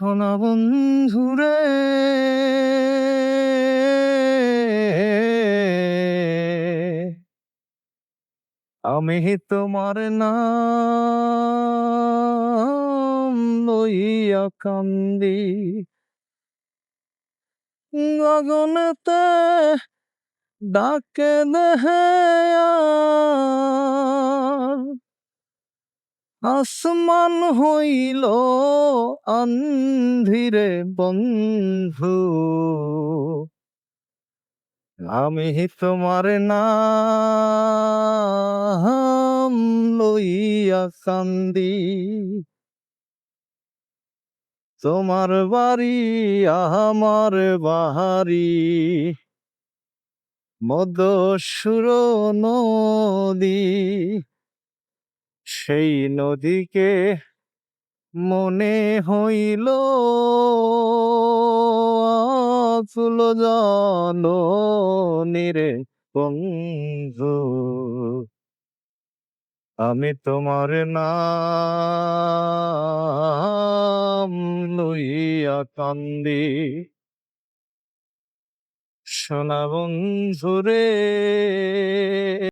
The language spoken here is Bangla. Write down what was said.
সোনা বন্ধুরে। আমি তোমার নাম লইয়া কান্দি। গগনেতে ডাকে দেহে আসমান হইল আন্ধিরে বন্ধু। আমি তোমার নাম লইয়া কান্দি। তোমার বাড়ি আমার বাহারি। মদসুর নদী সেই নদীকে মনে হইল আকুল নিরে বন্ধু। আমি তোমার নাম লইয়া কান্দি। সোনা বন্ধুরে